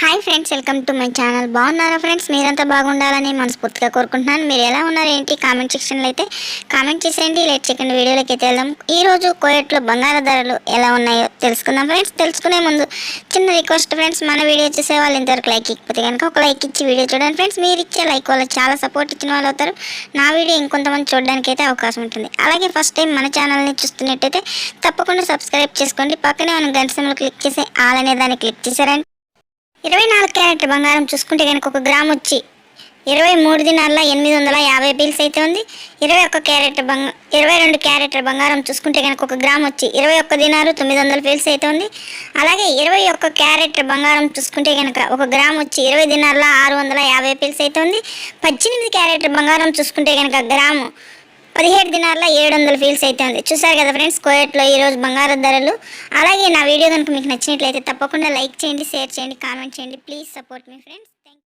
Hi friends welcome to my channel బాగున్నారా friends మీరంతా బాగుండాలని మనస్ఫూర్తిగా కోరుకుంటున్నాను. మీరు ఎలా ఉన్నారు ఏంటి? కామెంట్ సెక్షన్లో అయితే కామెంట్ చేసేయండి. లేట్ సెకండ్ వీడియోలోకి అయితే వెళ్దాం. ఈ రోజు కోయట్లో బంగారు ధరలు ఎలా ఉన్నాయో తెలుసుకుందాం ఫ్రెండ్స్ తెలుసుకునే ముందు చిన్న రిక్వెస్ట్ ఫ్రెండ్స్ మన వీడియో చూసే వాళ్ళు ఇంతవరకు లైక్ ఇకపోతే కనుక ఒక లైక్ ఇచ్చి వీడియో చూడండి ఫ్రెండ్స్ మీరు ఇచ్చే లైక్ వల్ల చాలా సపోర్ట్ ఇచ్చిన వాళ్ళు అవుతారు. నా వీడియో ఇంకొంతమంది చూడడానికి అయితే అవకాశం ఉంటుంది. అలాగే ఫస్ట్ టైం మన ఛానల్ని చూస్తున్నట్టయితే తప్పకుండా సబ్స్క్రైబ్ చేసుకోండి. పక్కనే మనం గంట క్లిక్ చేసి ఆల్ అనే దాన్ని క్లిక్ చేశారండి ఇరవై నాలుగు క్యారెట్ బంగారం చూసుకుంటే కనుక ఒక గ్రామ్ వచ్చి ఇరవై మూడు దినాల్లో ఎనిమిది వందల యాభై బిల్స్ అయితే ఉంది. ఇరవై ఒక్క క్యారెట్ బంగ ఇరవై రెండు క్యారెట్ బంగారం చూసుకుంటే కనుక ఒక గ్రామ్ వచ్చి ఇరవై ఒక్క దినారు తొమ్మిది వందల బిల్స్ అయితే ఉంది. అలాగే ఇరవై ఒక్క క్యారెట్ బంగారం చూసుకుంటే కనుక ఒక గ్రామ్ వచ్చి ఇరవై దినాల్లో ఆరు వందల యాభై బిల్స్ అయితే ఉంది. పద్దెనిమిది క్యారెట్ బంగారం చూసుకుంటే కనుక గ్రాము పదిహేడు దినాల్లో ఏడు వందల ఫీల్స్ అయితే ఉంది. చూసారు కదా ఫ్రెండ్స్ కోయట్లో ఈరోజు బంగారు ధరలు. అలాగే నా వీడియో కనుక మీకు నచ్చినట్లయితే తప్పకుండా లైక్ చేయండి షేర్ చేయండి కామెంట్ చేయండి. ప్లీజ్ సపోర్ట్ మీ ఫ్రెండ్స్.